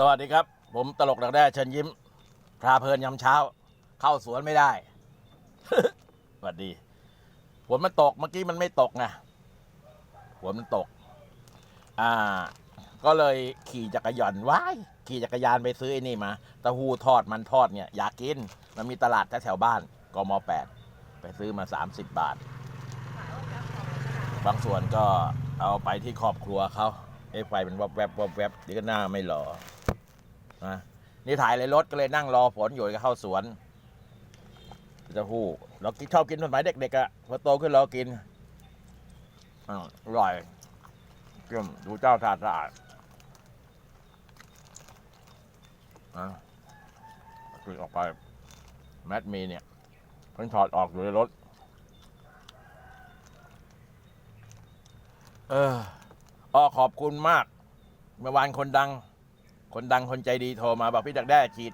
สวัสดีครับ ผมตลกดักแด้เชิญยิ้มพราเพลินยำเช้า เข้าสวนไม่ได้ สวัสดีฝนมันตกเมื่อกี้มันไม่ตกไงฝนมันตก อ่า ก็เลยขี่จักรยานว้ายขี่จักรยานไปซื้อไอ้นี่มาเต้าหู้ทอดมันทอดเนี่ยอยากกิน มันมีตลาดแถวบ้านกมแปดไปซื้อมา 30 บาท บางส่วนก็เอาไปที่ครอบครัวเขาไอ้ไฟมันวับแวบวับแวบเดี๋ยวก็หน้าไม่หล่อ นะนี่ถ่ายเลยรถก็เลยนั่งรอฝนอยู่ก็เข้าสวนจะหูเรากินชอบกินสมัยเด็กๆอะพอโตขึ้นเรากินอร่อยเกี่ยมดูเจ้าสะอาดสะอาดอะคือออกไปแมทมีเนี่ยเพิ่งถอดออกอยู่ในรถ เออออขอบคุณมาก เมื่อวานคนดัง คนดังคนใจดีโทรมาบอกพี่ดักแด้ฉีด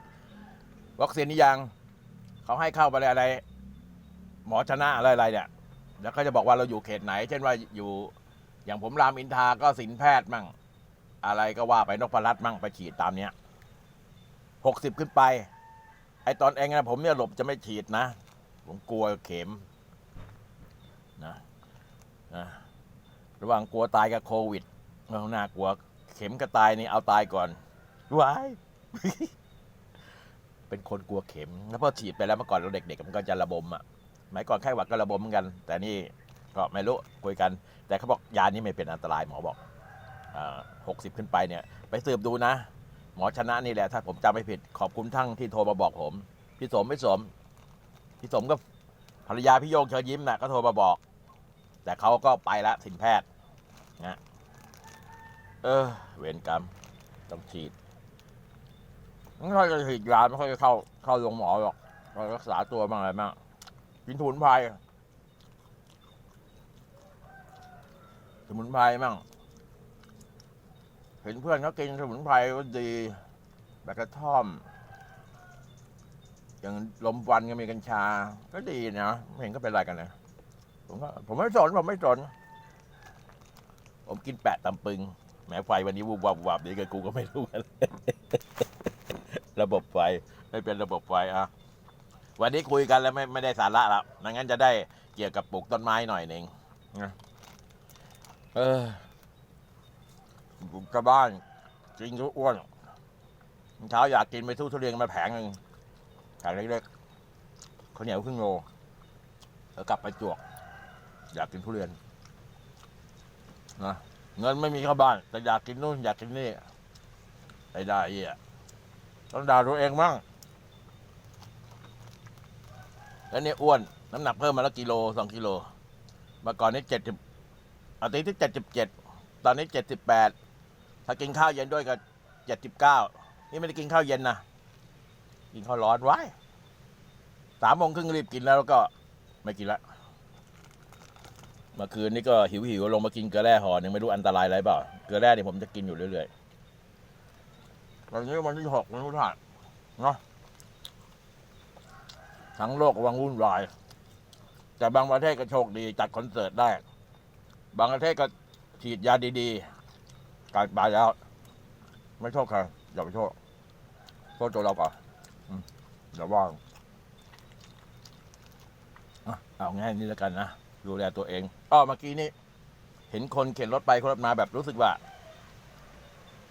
วัคซีนนี่ยังเขาให้เข้าไปอะไร หมอชนะอะไรอะไรเนี่ยแล้วก็จะบอกว่าเราอยู่เขตไหน เช่นว่าอยู่อย่างผมรามอินทาก็สินแพทย์มั่ง อะไรก็ว่าไปนกพรัตมั่งไปฉีดตามเนี้ยหกสิบขึ้นไป ไอตอนเองนะผมเนี่ยหลบจะไม่ฉีดนะ ผมกลัวเข็มนะนะระหว่างกลัวตายกับโควิดเราน่ากลัวเข็มกับตายนี่เอาตายก่อน วาย เป็นคนกลัวเข็ม แล้วพอฉีดไปแล้วเมื่อก่อนเราเด็กๆมันก็จะระบมอะสมัยก่อนไข้หวัดก็ระบมเหมือนกัน แต่นี่ก็ไม่รู้คุยกัน แต่เขาบอกยานี้ไม่เป็นอันตรายหมอบอกหกสิบขึ้นไปเนี่ย ไปสืบดูนะ หมอชนะนี่แหละถ้าผมจำไม่ผิดขอบคุณทั้งที่โทรมาบอกผม พี่สมพี่สมพี่สมก็ภรรยาพี่โยงเชิญยิ้มน่ะก็โทรมาบอก แต่เขาก็ไปละสินแพทย์นะเออ เวรกรรมต้องฉีด ไม่ค่อยจะฉีดยาไม่ค่อยจะเข้าเข้าโรงหมอหรอกเรารักษาตัวบ้างอะไรบ้างกินสมุนไพรสมุนไพรบ้างเห็นเพื่อนเขากินสมุนไพรก็ดีแบบกระท่อม อย่างลมวันก็มีกัญชา ก็ดีนะไม่เห็นก็เป็นไรกันเลยผมก็ผมไม่สนผมไม่สนผมกินแปะตำปึงแหมไฟวันนี้วูบวับวับเดี๋ยวกับกูก็ไม่รู้กัน ระบบไฟไม่เป็นระบบไฟอะวันนี้คุยกันแล้วไม่ไม่ได้สาระแล้วดังนั้นจะได้เกี่ยวกับปลูกต้นไม้หน่อยหนึ่งนะเออผมกลับบ้านจริงก็อ้วนเช้าอยากกินไปทุทุเรียนมาแผงหนึ่งแผงเล็กๆข้าวเหนียวครึ่งโลแล้วกลับไปจวก อยากกินทุเรียนนะเงินไม่มีเข้าบ้าน แต่อยากกินนู่นอยากกินนี่ไอ้ได้เหี้ย ต้องด่าตัวเองมั่งแล้วเนี่ยอ้วน น้ำหนักเพิ่มมาแล้วกิโลสองกิโลเมื่อก่อนนี้เจ็ดสิบอาทิตย์ที่เจ็ดสิบเจ็ดตอนนี้เจ็ดสิบแปดถ้ากินข้าวเย็นด้วยก็เจ็ดสิบเก้านี่ไม่ได้กินข้าวเย็นนะกินข้าวร้อนไว้สามโมงครึ่งรีบกินแล้วก็ไม่กินละเมื่อคืนนี่ก็หิวหิวๆลงมากินเกลือแร่ห่อหนึ่งไม่รู้อันตรายอะไรเปล่าเกลือแร่เนี่ยผมจะกินอยู่เรื่อยๆ ตอนนี้วันที่หกวันพุธเนาะทั้งโลกกำลังวุ่นวาย แต่บางประเทศก็โชคดีจัดคอนเสิร์ตได้ บางประเทศก็ฉีดยาดีๆการบายแล้ว ไม่โทษใครอย่าไปโทษโทษตัวเราก่อนอืมเดี๋ยวว่างอเอาง่ายนี่แล้วกันนะ ดูแลตัวเองอ้อเมื่อกี้นี้ เห็นคนเข็นรถไปคนรถมาแบบรู้สึกว่า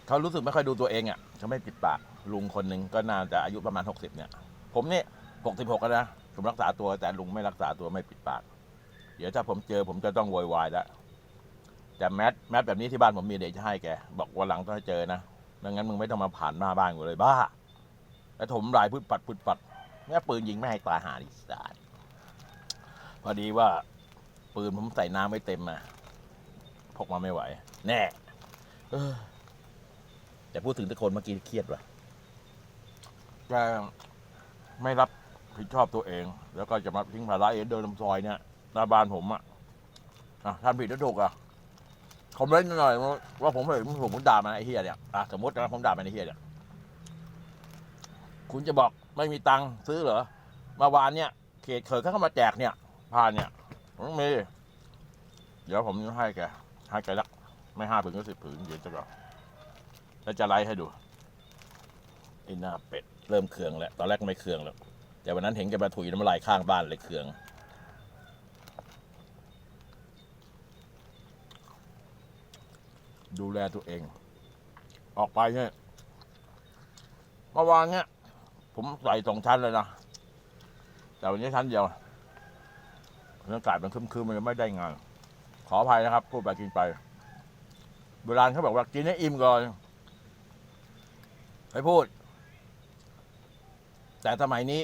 เขารู้สึกไม่ค่อยดูตัวเองอะเขาไม่ปิดปากลุงคนหนึ่งก็น่าจะอายุประมาณหกสิบเนี่ย ผมเนี่ยหกสิบหกแล้วนะผมรักษาตัวแต่ลุงไม่รักษาตัวไม่ปิดปาก เดี๋ยวถ้าผมเจอผมจะต้องโวยวายแล้วแต่แมสแมสแบบนี้ที่บ้านผมมีเดี๋ยวจะให้แกบอกวันหลังต้องให้เจอนะไม่งั้นมึงไม่ต้องมาผ่านหน้าบ้านกูเลยบ้าแล้วถมลายพืดปัดพืดปัดแม่ปืนยิงไม่ให้ตายหาดิสาดพอดีว่า ปืนผมใส่น้ำไม่เต็มมาพกมาไม่ไหว แน่ แต่พูดถึงทุกคนเมื่อกี้เครียดว่ะแกไม่รับผิดชอบตัวเอง แล้วก็จะมาทิ้งภาระเองเดินลำซอยเนี่ยหน้าบ้านผมอะอะท่านผิดหรือถูกอะคอมเมนต์หน่อยว่าผมเห็นผมผมด่ามันไอ้เฮียเนี่ยอะสมมตินะผมด่ามันไอ้เฮียเนี่ยคุณจะบอกไม่มีตังค์ซื้อเหรอเมื่อวานเนี่ยเขตเขยเขาเข้ามาแจกเนี่ยผ่านเนี่ยผมมีเดี๋ยวผมให้แกให้แกละไม่ห้าผืนก็สิบผืนเดี๋ยวจะบอก แล้วจะไล่ให้ดูไอ้หน้าเป็ดเริ่มเคืองแล้ว ตอนแรกไม่เคืองหรอกแต่วันนั้นเห็นแกมาถุยน้ำลายข้างบ้านเลยเคือง ดูแลตัวเอง ออกไปเนี่ยเมื่อวานเนี่ยผมใส่สองชั้นเลยนะ แต่วันนี้ชั้นเดียวบรรยากาศมันคึมๆมันไม่ได้งาน ขออภัยนะครับ พูดไปกินไป โบราณเขาบอกว่ากินให้อิ่มก่อน ไม่พูด แต่สมัยนี้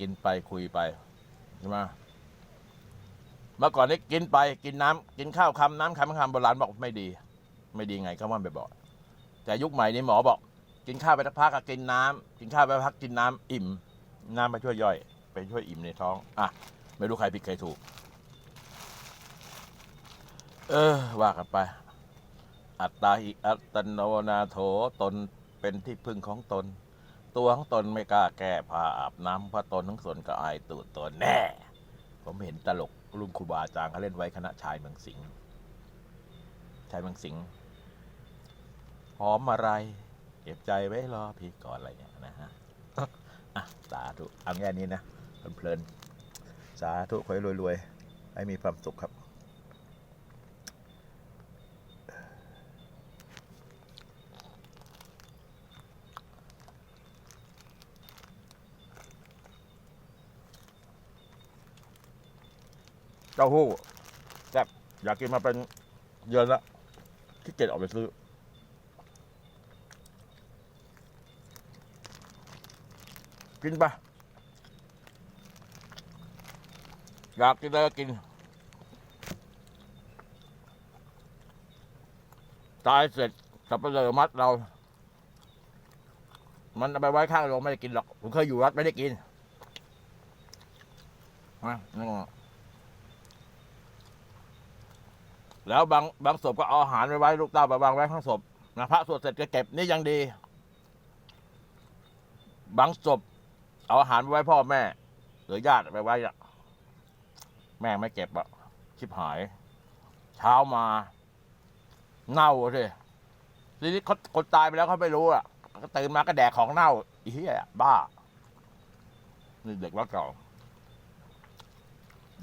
กินไปคุยไปใช่ไหมเมื่อก่อนนี้กินไปกินน้ำกินข้าวคำน้ำคำคำโบราณบอกไม่ดี ไม่ดีไงก็ว่าไปบอก แต่ยุคใหม่นี้หมอบอก กินข้าวไปสักพักกินน้ำกินข้าวไปพักกินน้ำอิ่ม น้ำไปช่วยย่อย ไปช่วยอิ่มในท้อง อะ ไม่รู้ใครผิดใครถูก เออ ว่ากันไป อัตตาหิอัตโนนาโถตน เป็นที่พึ่งของตน ตัวของตนไม่กล้าแก้ผ้าอาบน้ำเพราะตนทั้งส่วนก็อายตูดตนแน่ ผมเห็นตลกรุ่นครูบาอาจารย์เขาเล่นไว้คณะชายเมืองสิงห์ชายเมืองสิงห์หอมอะไร เก็บใจไว้รอพี่ก่อนอะไรเนี่ยนะฮะอะสาธุเอาแง่นี้นะเพลินๆสาธุขอให้รวยๆให้มีความสุขครับ เต้าหู้แซ่บอยากกินมาเป็นเดือนละที่เกียจออกไปซื้อ กินไปอยากกินอะไรก็กิน ตายเสร็จสับเปลือมัดเรา มันเอาไปไว้ข้างโรงไม่ได้กินหรอก ผมเคยอยู่วัดไม่ได้กินนะนั่น แล้วบางบางศพก็เอาอาหารไปไว้ลูกเต้าไปวางไว้ข้างศพนะพระสวดเสร็จก็เก็บนี่ยังดี บางศพเอาอาหารไปไว้พ่อแม่ หรือญาติไปไว้อะแม่ไม่เก็บอะชิบหาย เช้ามา เน่าเลยทีนี้คนคนตายไปแล้วเขาไม่รู้อะก็ตื่นมาก็แดกของเน่าอีเหี้ยบ้า นี่เด็กวัดเก่า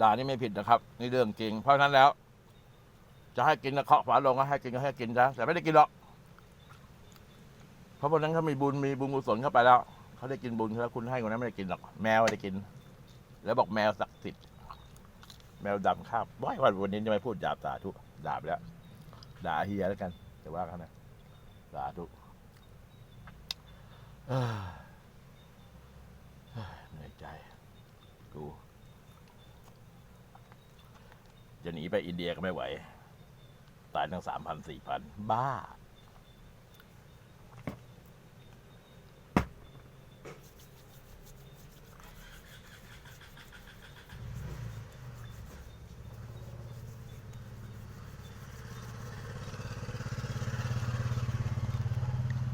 ด่านี่ไม่ผิดนะครับ นี่เรื่องจริง เพราะฉะนั้นแล้ว จะให้กินก็เคาะฝาลงก็ให้กินก็ให้กินนะแต่ไม่ได้กินหรอกเพราะวันนั้นเขามีบุญมีบุญกุศลเข้าไปแล้วเขาได้กินบุญแล้วคุณให้คนนั้นไม่ได้กินหรอกแมวได้กิน แล้วบอกแมวศักดิ์สิทธิ์แมวดำข้าบว้ายวันวันนี้จะไม่พูดหยาบสาธุด่าไปแล้วด่าเฮียแล้วกันแต่ว่ากันนะสาธุเหนื่อยใจกูจะหนีไปอินเดียก็ไม่ไหว ตายตั้งสามพันสี่พันบ้า